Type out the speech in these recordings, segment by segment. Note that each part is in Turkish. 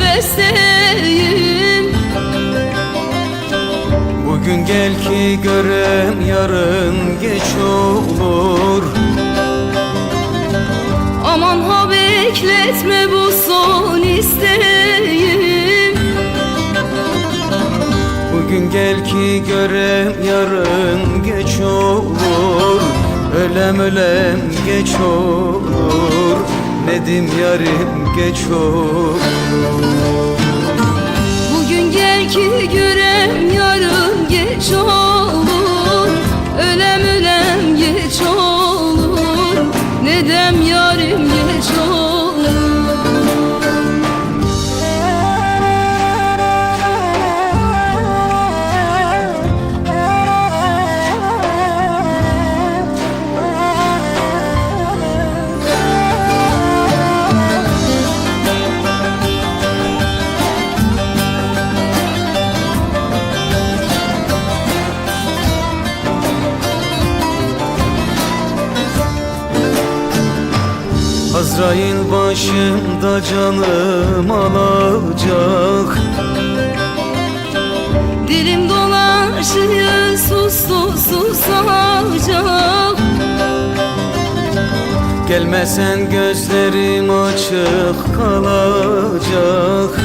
besteyim Bugün gel ki görem yarın geç olur. Aman ha bekletme bu son isteğim. Bugün gel ki görem yarın geç olur. Ölem ölem geç olur Nedim yarim geç olur Bugün gel ki görem yarın geç olur Azrail başımda canım alacak. Dilim dolaşıyor sustu susacak Gelmesen gözlerim açık kalacak.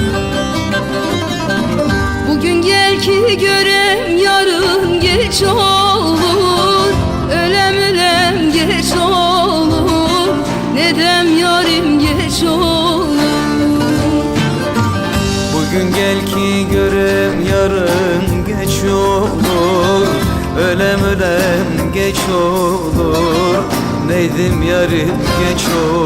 Bugün gel ki görem Ölem ölem geç olur. Neydim yarim geç olur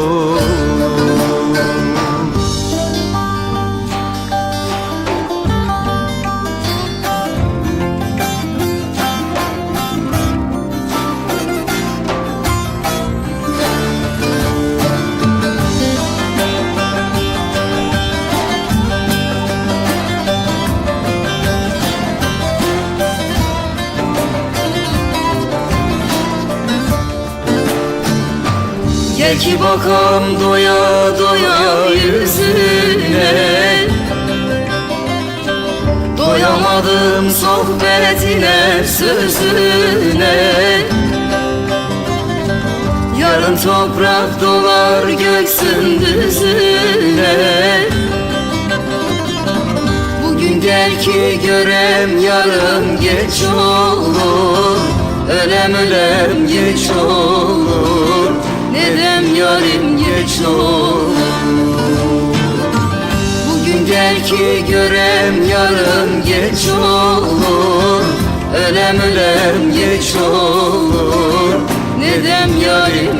Ki bakam doya doya yüzüne. Doyamadım sohbetine sözüne. Yarın toprak dolar göksün düzüne. Bugün gel ki görem yarın geç olur. Ölem ölem geç olur olur. Bugün gel ki görem yarın geç olur. Ölem ölem geç olur. Nedem yarim